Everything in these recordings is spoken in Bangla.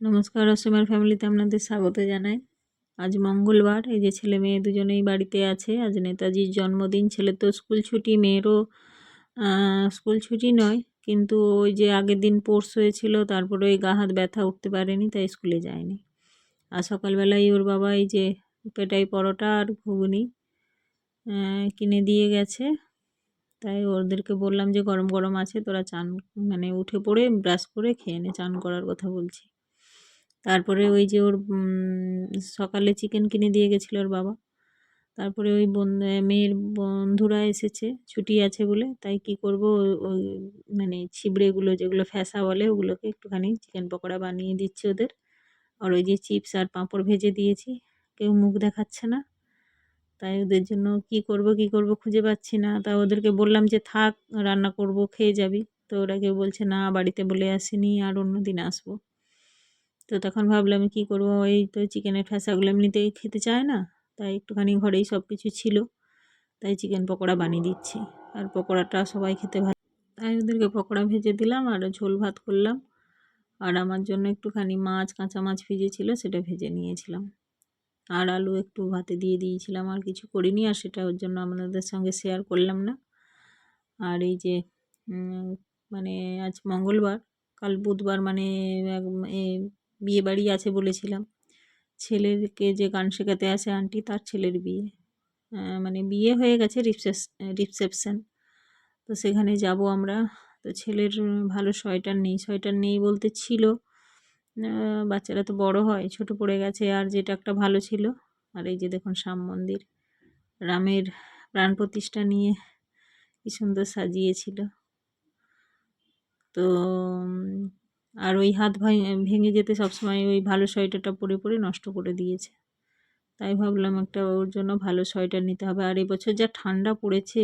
নমস্কার, অসীমার ফ্যামিলিতে আপনাদের স্বাগত জানাই। আজ মঙ্গলবার, এই যে ছেলে মেয়ে দুজনেই বাড়িতে আছে। আজ নেতাজির জন্মদিন, ছেলে তো স্কুল ছুটি, মেয়েরও স্কুল ছুটি নয়। কিন্তু ওই যে আগের দিন পোর্স হয়েছিল, তারপরে ওই গা হাত ব্যথা উঠতে পারেনি, তাই স্কুলে যায়নি। আর সকালবেলায় ওর বাবা এই যে পেটাই পরোটা আর ঘুগনি কিনে দিয়ে গেছে। তাই ওদেরকে বললাম যে, গরম গরম আছে, তোরা চান মানে উঠে পড়ে, ব্রাশ করে খেয়ে নে, চান করার কথা বলছি। তারপরে ওই যে ওর সকালে চিকেন কিনে দিয়ে গেছিল ওর বাবা। তারপরে ওই মেয়ের বন্ধুরা এসেছে, ছুটি আছে বলে, তাই কি করব? ওই মানে ছিবড়েগুলো যেগুলো ফ্যাসা বলে, ওগুলোকে একটুখানি চিকেন পকোড়া বানিয়ে দিচ্ছি ওদের। আর ওই যে চিপস আর পাঁপড় ভেজে দিয়েছি, কেউ মুখ দেখাচ্ছে না। তাই ওদের জন্য কি করব কি করব খুঁজে পাচ্ছি না। তা ওদেরকে বললাম যে, থাক, রান্না করব, খেয়ে যাবি। তো ওরা কেউ বলছে, না, বাড়িতে বলে আসিনি, আর অন্য দিন আসব। তো তখন ভাবলাম কী করব? এই তো চিকেনের ঠ্যাসাগুলো এমনিতেই খেতে চায় না, তাই একটুখানি ঘরেই সব কিছু ছিল, তাই চিকেন পকোড়া বানিয়ে দিচ্ছি। আর পকোড়াটা সবাই খেতে ভালো, তাই ওদেরকে পকোড়া ভেজে দিলাম আর ঝোল ভাত করলাম। আর আমার জন্য একটুখানি মাছ, কাঁচা মাছ ভেজে ছিল সেটা ভেজে নিয়েছিলাম। আর আলু একটু ভাতে দিয়ে দিয়েছিলাম, আর কিছু করিনি আর সেটা ওর জন্য আপনাদের সঙ্গে শেয়ার করলাম না। আর এই যে মানে আজ মঙ্গলবার, কাল বুধবার মানে বিয়ে বাড়ি আছে বলেছিলাম। ছেলেকে যে গান শেখাতে আসে আন্টি, তার ছেলের বিয়ে। মানে বিয়ে হয়ে গেছে রিসেপশন তো সেখানে যাব আমরা। তো ছেলের ভালো সোয়েটার নেই। সোয়েটার নেই বলতে ছিল। বাচ্চারা তো বড় হয়, ছোট পড়ে গেছে। আর যেটা একটা ভালো ছিল, আর এই যে দেখুন শ্যাম মন্দির। রামের প্রাণ প্রতিষ্ঠা নিয়ে কি সুন্দর সাজিয়েছিল। তো আর ওই হাত ভেঙে যেতে সবসময় ওই ভালো সোয়েটারটা পরে পরে নষ্ট করে দিয়েছে। তাই ভাবলাম একটা ওর জন্য ভালো সোয়েটার নিতে হবে। আর এবছর যা ঠান্ডা পড়েছে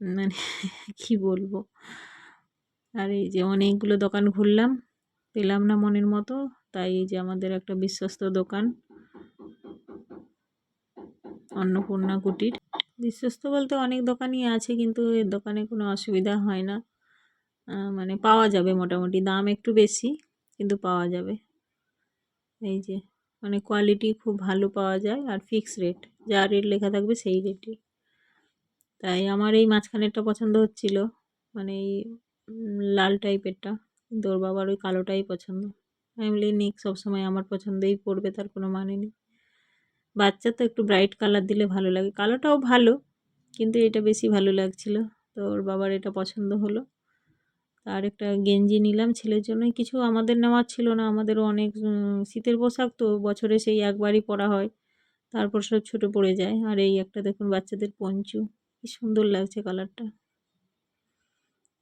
মানে কি বলব? আর এই যে অনেকগুলো দোকান ঘুরলাম, পেলাম না মনের মতো, তাই এই যে আমাদের একটা বিশ্বস্ত দোকান, অন্নপূর্ণা কুটির। বিশ্বস্ত বলতে অনেক দোকানই আছে, কিন্তু এর দোকানে কোনো অসুবিধা হয় না। মানে পাওয়া যাবে মোটামুটি, দাম একটু বেশি, কিন্তু পাওয়া যাবে। এই যে মানে কোয়ালিটি খুব ভালো পাওয়া যায় আর ফিক্স রেট যা রেট লেখা থাকবে সেই রেটই তাই আমার এই মাঝখানেরটা পছন্দ হচ্ছিল মানে এই লাল টাইপেরটা কিন্তু ওর বাবার ওই কালোটাই পছন্দ। ফ্যামিলি নিক, সবসময় আমার পছন্দই পড়বে, তার কোনো মানে নেই। বাচ্চা তো একটু ব্রাইট কালার দিলে ভালো লাগে, কালোটাও ভালো, কিন্তু এটা বেশি ভালো লাগছিল, তো ওর বাবার এটা পছন্দ হলো। আর একটা গেঞ্জি নিলাম ছেলের জন্য কিছু আমাদের নেওয়ার ছিল না আমাদেরও অনেক শীতের পোশাক তো বছরে সেই একবারই পরা হয়। তারপর সব ছোটো পড়ে যায়। আর এই একটা দেখুন বাচ্চাদের পঞ্চু। কি সুন্দর লাগছে কালারটা।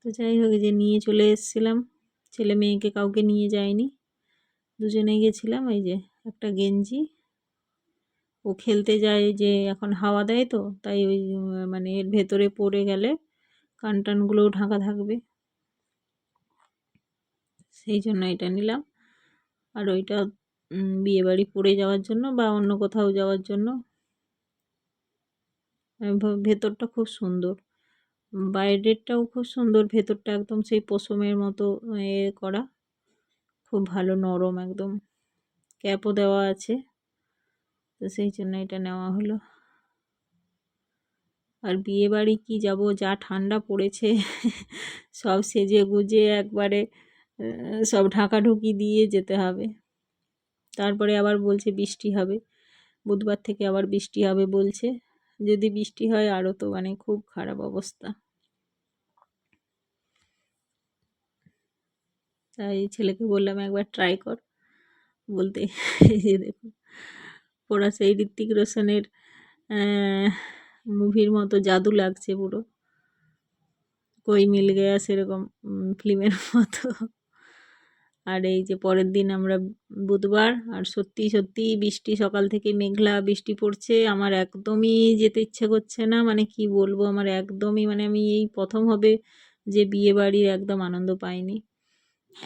তো যাই হোক যে নিয়ে চলে এসেছিলাম। ছেলে মেয়েকে কাউকে নিয়ে যায়নি। দুজনে গেছিলাম, এই যে একটা গেঞ্জি। ও খেলতে যায় যে এখন হাওয়া দেয় তো, তাই ওই মানে এর ভেতরে পড়ে গেলে কান টানগুলোও ঢাকা থাকবে। সেই জন্য এটা নিলাম। আর ওইটা বিয়েবাড়ি পরে যাওয়ার জন্য বা অন্য কোথাও যাওয়ার জন্য। ভেতরটা খুব সুন্দর। বাইরেরটাও খুব সুন্দর, ভেতরটা একদম সেই পশমের মতো, এ, করা। খুব ভালো, নরম একদম। ক্যাপও দেওয়া আছে। তো সেই জন্য এটা নেওয়া হলো। আর বিয়ে বাড়ি কী যাব? যা ঠান্ডা পড়েছে, সব সেজে গুজে একবারে সব ঢাকাঢুকি দিয়ে যেতে হবে। তারপরে আবার বলছে বৃষ্টি হবে। বুধবার থেকে আবার বৃষ্টি হবে বলছে। যদি বৃষ্টি হয় আরও তো মানে খুব খারাপ অবস্থা। তাই ছেলেকে বললাম, একবার ট্রাই কর। বলতে যে দেখুন ওরা সেই ঋত্বিক রোশনের মুভির মতো জাদু লাগছে পুরো। কই মিল গেয়া সেরকম ফিল্মের মতো। আর এই যে পরের দিন আমরা বুধবার, আর সত্যি সত্যি বৃষ্টি, সকাল থেকে মেঘলা বৃষ্টি পড়ছে। আমার একদমই যেতে ইচ্ছে করছে না। মানে কি বলব, আমার একদমই মানে আমি এই প্রথম হবে যে বিয়ে বাড়ির একদম আনন্দ পাইনি।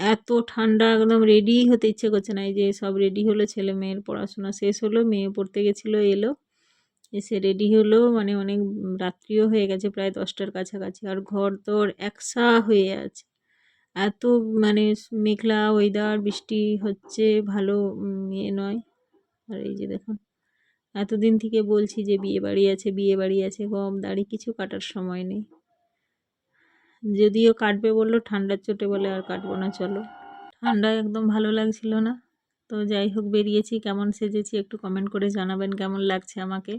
এত ঠান্ডা, একদম রেডি হতে ইচ্ছে করছে না। এই যে সব রেডি হলো, ছেলে মেয়ের পড়াশোনা শেষ হলো, মেয়ে পড়তে গেছিল, এলো। এসে রেডি হলো মানে অনেক রাত্রিও হয়ে গেছে, প্রায় দশটার কাছাকাছি। আর ঘর দর একসা হয়ে আছে। এত মানে মেঘলা ওয়েদার বৃষ্টি হচ্ছে, ভালো ইয়ে নয়। আর এই যে দেখুন, এতদিন থেকে বলছি যে বিয়ে বাড়ি আছে, বিয়ে বাড়ি আছে, গম, দাড়ি কিছু কাটার সময় নেই। যদিও কাটবে বলল, ঠান্ডার চোটে বলে আর কাটবো না, চলো। ঠান্ডা একদম ভালো লাগছিল না। তো যাই হোক, বেরিয়েছি, কেমন সেজেছি একটু কমেন্ট করে জানাবেন, কেমন লাগছে আমাকে।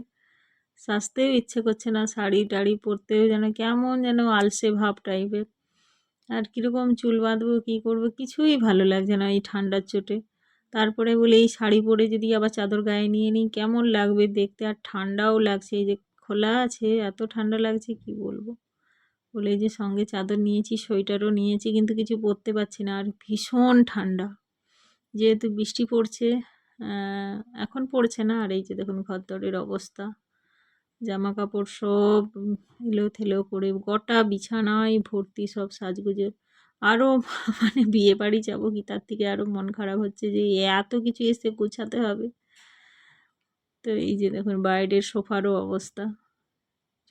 সাজতেও ইচ্ছে করছে না শাড়ি টাড়ি পরতেও যেন কেমন যেন আলসে ভাব টাইপের আর কীরকম চুল বাঁধবো, কী করব, কিছুই ভালো লাগছে না এই ঠান্ডার চোটে। তারপরে বলে, এই শাড়ি পরে যদি আবার চাদর গায়ে নিয়ে নিই, কেমন লাগবে দেখতে? আর ঠান্ডাও লাগছে, এই যে খোলা আছে, এত ঠান্ডা লাগছে, কি বলব? বলে যে সঙ্গে চাদর নিয়েছি, সোয়েটারও নিয়েছি, কিন্তু কিছু পরতে পারছি না, আর ভীষণ ঠান্ডা। যেহেতু বৃষ্টি পড়ছে এখন পড়ছে না, আর এই যে দেখুন ঘরদরের অবস্থা। জামা কাপড় সব এলো থেলো করে গোটা বিছানায় ভর্তি সব সাজগুজে। আরও মানে বিয়ে বাড়ি যাব কি, তার থেকে আরও মন খারাপ হচ্ছে যে এত কিছু এসে গুছাতে হবে। তো এই যে দেখুন, বাইরের সোফারও অবস্থা।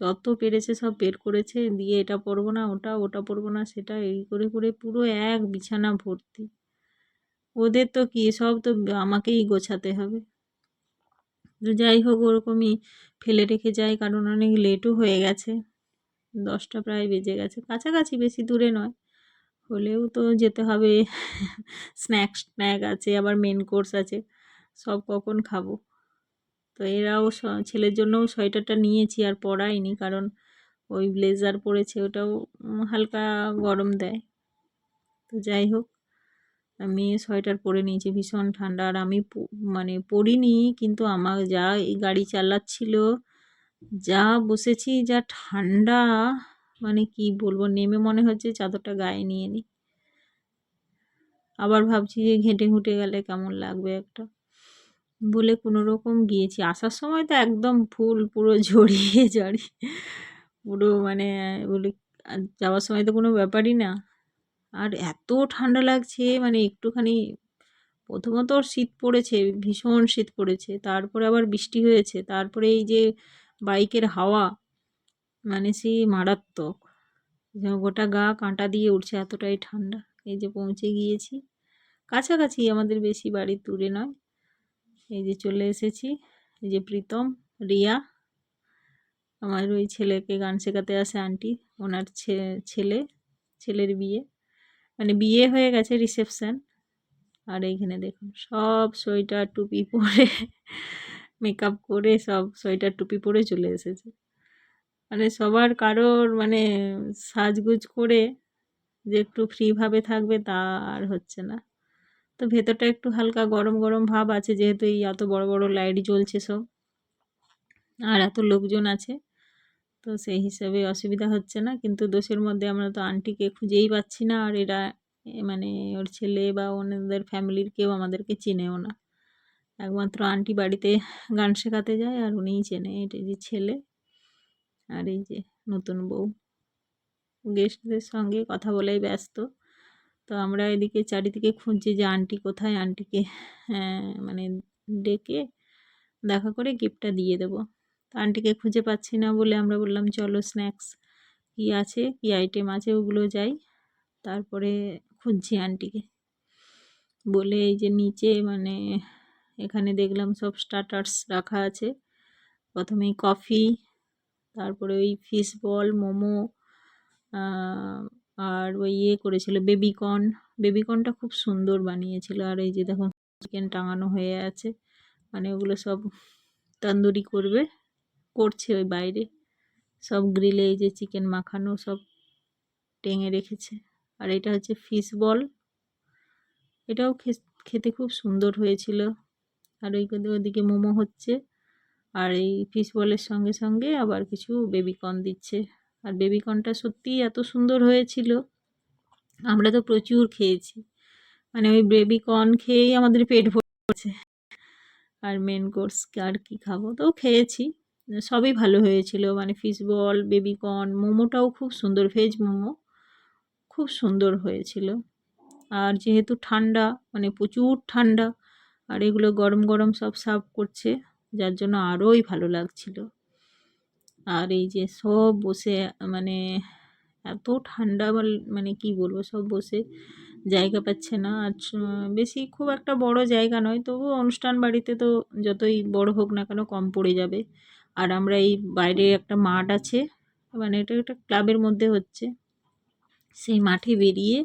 যত পেরেছে সব বের করেছে, দিয়ে এটা পরবো না, ওটা ওটা পরবো না, সেটা এই করে করে পুরো এক বিছানা ভর্তি। ওদের তো কি, সব তো আমাকেই গোছাতে হবে। তো যাই হোক, ওরকমই ফেলে রেখে যাই, কারণ অনেক লেটও হয়ে গেছে। দশটা প্রায় বেজে গেছে। কাছাকাছি বেশি দূরে নয়। হলেও তো যেতে হবে। স্ন্যাক্স স্ন্যাক আছে, আবার মেন কোর্স আছে। সব কখন খাব? তো এরাও ছেলের জন্যও সোয়েটারটা নিয়েছি, আর পরাইনি, কারণ ওই ব্লেজার পরেছে, ওটাও হালকা গরম দেয়। তো যাই হোক মেয়ে সোয়েটার পরে নিয়েছে, ভীষণ ঠান্ডা। আর আমি মানে পরিনি, কিন্তু আমার যা এই গাড়ি চালাচ্ছিল, যা বসেছি, যা ঠান্ডা মানে কি বলব, নেমে মনে হচ্ছে চাদরটা গায়ে নিয়ে নিই আবার ভাবছি যে ঘেঁটে ঘুঁটে গেলে কেমন লাগবে একটা বলে কোনো রকম গিয়েছি। আসার সময় তো একদম ফুল পুরো জড়িয়ে জড়িয়ে পুরো মানে বলি যাওয়ার সময় তো কোনো ব্যাপারই না। আর এত ঠান্ডা লাগছে মানে একটুখানি প্রথমত শীত পড়েছে, ভীষণ শীত পড়েছে, তারপরে আবার বৃষ্টি হয়েছে, তারপরে এই যে বাইকের হাওয়া মানে সেই মারাত্মক গোটা গা কাঁটা দিয়ে উঠছে এতটাই ঠান্ডা, এই যে পৌঁছে গিয়েছি। কাছাকাছি আমাদের বেশি বাড়ির দূরে নয়, এই যে চলে এসেছি, এই যে প্রীতম, রিয়া, আমার ওই ছেলেকে গান শেখাতে আসে আন্টি ওনার ছেলে, ছেলের বিয়ে। মানে বিয়ে হয়ে গেছে রিসেপশন। আর এইখানে দেখুন, সব সোয়েটার, টুপি পরে, মেকআপ করে সব সোয়েটার, টুপি পরে চলে এসেছে। মানে সবার কারোর মানে সাজগুজ করে যে একটু ফ্রিভাবে থাকবে তা আর হচ্ছে না। তো ভেতরটা একটু হালকা গরম গরম ভাব আছে, যেহেতু এই এত বড় বড় লাইট জ্বলছে সব। আর এত লোকজন আছে। তো সেই হিসাবে অসুবিধা হচ্ছে না। কিন্তু দোষের মধ্যে আমরা তো আন্টিকে খুঁজেই পাচ্ছি না আর এরা মানে ওর ছেলে বা ওনাদের ফ্যামিলির কেউ আমাদেরকে চেনেও না। একমাত্র আন্টি বাড়িতে গান শেখাতে যায় আর উনিই চেনে। এটা যে ছেলে আর এই যে নতুন বউ। গেস্টদের সঙ্গে কথা বলেই ব্যস্ত। তো আমরা এদিকে চারিদিকে খুঁজছি যে আন্টি কোথায়? আন্টিকে হ্যাঁ, মানে ডেকে দেখা করে গিফটটা দিয়ে দেবো। তো আন্টিকে খুঁজে পাচ্ছি না বলে আমরা বললাম, চলো স্ন্যাক্স কী আছে, কী আইটেম আছে ওগুলো যাই। তারপরে খুঁজছি আন্টিকে। বলে এই যে নিচে মানে এখানে দেখলাম সব স্টার্টার্স রাখা আছে। প্রথমেই কফি তারপরে ওই ফিশ বল মোমো আর ওই ইয়ে করেছিল বেবিকর্ন বেবিকর্নটা খুব সুন্দর বানিয়েছিল। আর এই যে দেখুন চিকেন টাঙানো হয়ে আছে। মানে ওগুলো সব তন্দুরি করবে। করছে ওই বাইরে। সব গ্রিলে এই যে চিকেন মাখানো সব টেঙে রেখেছে। আর এটা হচ্ছে ফিশ বল এটাও খেতে খুব সুন্দর হয়েছিল। আর ওই ওদি- ওদিকে মোমো হচ্ছে। আর এই ফিশ বলের সঙ্গে সঙ্গে আবার কিছু বেবিকর্ন দিচ্ছে। আর বেবিকর্নটা সত্যিই এত সুন্দর হয়েছিল। আমরা তো প্রচুর খেয়েছি। মানে ওই বেবিকর্ন খেয়েই আমাদের পেট ভরেছে। আর মেন কোর্স আর কি খাব, তো খেয়েছি। সবই ভালো হয়েছিল। মানে ফিশ বল বেবিকর্ন মোমোটাও খুব সুন্দর। ভেজ মোমো খুব সুন্দর হয়েছিল। আর যেহেতু ঠান্ডা মানে প্রচুর ঠান্ডা, আর এগুলো গরম গরম সব সার্ভ করছে, যার জন্য আরোই ভালো লাগছিল। আর এই যে সব বসে মানে এত ঠান্ডা মানে কি বলব, সব বসে জায়গা পাচ্ছে না। আর বেশি খুব একটা বড় জায়গা নয় তবু অনুষ্ঠান বাড়িতে তো যতই বড় হোক না কেন কম পড়ে যাবে। আর আমরা এই বাইরে একটা মাঠ আছে মানে এটা একটা ক্লাবের মধ্যে হচ্ছে। সেই মাঠে বেরিয়ে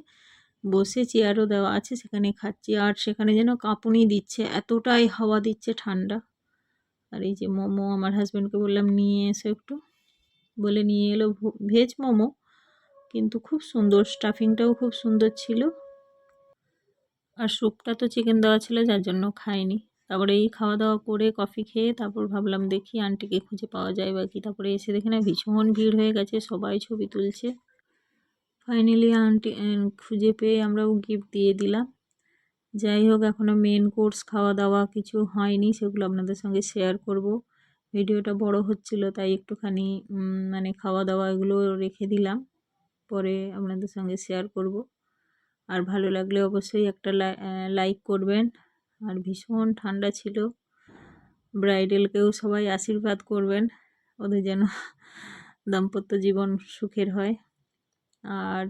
বসে চেয়ারও দেওয়া আছে, সেখানে খাচ্ছি। আর সেখানে যেন কাঁপুনি দিচ্ছে, এতটাই হাওয়া দিচ্ছে ঠান্ডা। আর এই যে মোমো, আমার হাজব্যান্ডকে বললাম, নিয়ে এসো একটু। বলে নিয়ে এলো ভেজ মোমো, কিন্তু খুব সুন্দর। স্টাফিংটাও খুব সুন্দর ছিল। আর স্যুপটা তো চিকেন দেওয়া ছিল, যার জন্য খাইনি। তারপরে এই খাওয়া দাওয়া করে কফি খেয়ে তারপর ভাবলাম দেখি আন্টিকে খুঁজে পাওয়া যায় বা কি। তারপরে এসে দেখি না ভীষণ ভিড় হয়ে গেছে, সবাই ছবি তুলছে। ফাইনালি আন্টি খুঁজে পেয়ে আমরাও গিফট দিয়ে দিলাম। যাই হোক এখনও মেন কোর্স খাওয়া দাওয়া কিছু হয়নি, সেগুলো আপনাদের সঙ্গে শেয়ার করব। ভিডিওটা বড় হচ্ছিল, তাই একটুখানি মানে খাওয়া দাওয়া এগুলো রেখে দিলাম, পরে আপনাদের সঙ্গে শেয়ার করব। আর ভালো লাগলে অবশ্যই একটা লাইক করবেন। আর ভীষণ ঠান্ডা ছিল। ব্রাইডালকেও সবাই আশীর্বাদ করবেন, ওদের যেন দাম্পত্য জীবন সুখের হয়। আর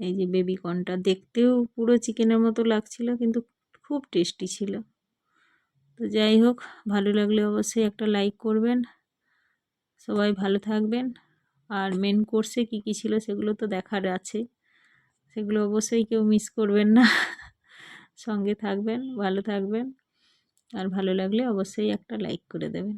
এই যে বেবি কর্নটা দেখতেও পুরো চিকেনের মতো লাগছিল, কিন্তু খুব টেস্টি ছিল। তো যাই হোক, ভালো লাগলে অবশ্যই একটা লাইক করবেন। সবাই ভালো থাকবেন। আর মেন কোর্সে কী কী ছিল সেগুলো তো দেখার আছে। সেগুলো অবশ্যই কেউ মিস করবেন না। সঙ্গে থাকবেন ভালো থাকবেন। আর ভালো লাগলে অবশ্যই একটা লাইক করে দেবেন।